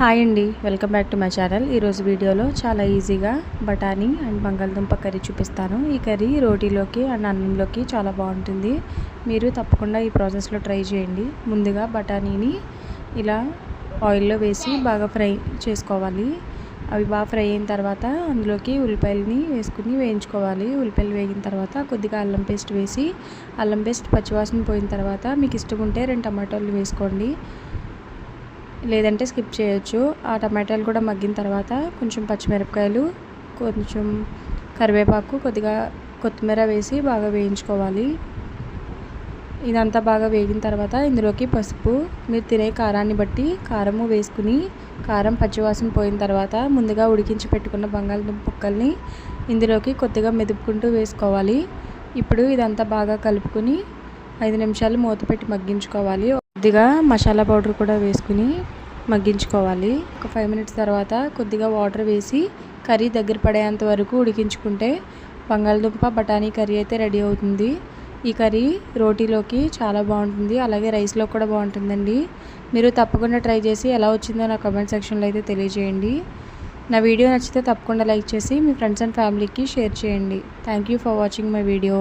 Hi అండి. Welcome back to my channel. ఈరోజు వీడియోలో చాలా ఈజీగా బఠానీ అండ్ బంగాళదుంప కర్రీ చూపిస్తాను. ఈ కర్రీ రోటీలోకి అండ్ అన్నంలోకి చాలా బాగుంటుంది. మీరు తప్పకుండా ఈ ప్రాసెస్లో ట్రై చేయండి. ముందుగా బఠానీని ఇలా ఆయిల్లో వేసి బాగా ఫ్రై చేసుకోవాలి. అవి బాగా ఫ్రై అయిన తర్వాత అందులోకి ఉల్లిపాయలని వేసుకుని వేయించుకోవాలి. ఉల్లిపాయలు వేగిన తర్వాత కొద్దిగా అల్లం పేస్ట్ వేసి అల్లం పేస్ట్ పచ్చివాసన పోయిన తర్వాత మీకు ఇష్టం ఉంటే రెండు టమాటాలు వేసుకోండి. లేదంటే స్కిప్ చేయొచ్చు. ఆ టమాటాలు కూడా మగ్గిన తర్వాత కొంచెం పచ్చిమిరపకాయలు కొంచెం కరివేపాకు కొద్దిగా కొత్తిమీర వేసి బాగా వేయించుకోవాలి. ఇదంతా బాగా వేగిన తర్వాత ఇందులోకి పసుపు మీరు తినే కారాన్ని బట్టి కారము వేసుకుని కారం పచ్చివాసన పోయిన తర్వాత ముందుగా ఉడికించి పెట్టుకున్న బంగాళదుంప ముక్కల్ని ఇందులోకి కొద్దిగా మెదుపుకుంటూ వేసుకోవాలి. ఇప్పుడు ఇదంతా బాగా కలుపుకొని ఐదు నిమిషాలు మూత పెట్టి మగ్గించుకోవాలి. కొద్దిగా మసాలా పౌడర్ కూడా వేసుకుని మగ్గించుకోవాలి. ఒక ఫైవ్ మినిట్స్ తర్వాత కొద్దిగా వాటర్ వేసి కర్రీ దగ్గర పడేంత వరకు ఉడికించుకుంటే బంగాళదుంప బఠానీ కర్రీ అయితే రెడీ అవుతుంది. ఈ కర్రీ రోటీలోకి చాలా బాగుంటుంది. అలాగే రైస్లో కూడా బాగుంటుందండి. మీరు తప్పకుండా ట్రై చేసి ఎలా వచ్చిందో నా కమెంట్ సెక్షన్లో అయితే తెలియజేయండి. నా వీడియో నచ్చితే తప్పకుండా లైక్ చేసి మీ ఫ్రెండ్స్ అండ్ ఫ్యామిలీకి షేర్ చేయండి. Thank you for watching my video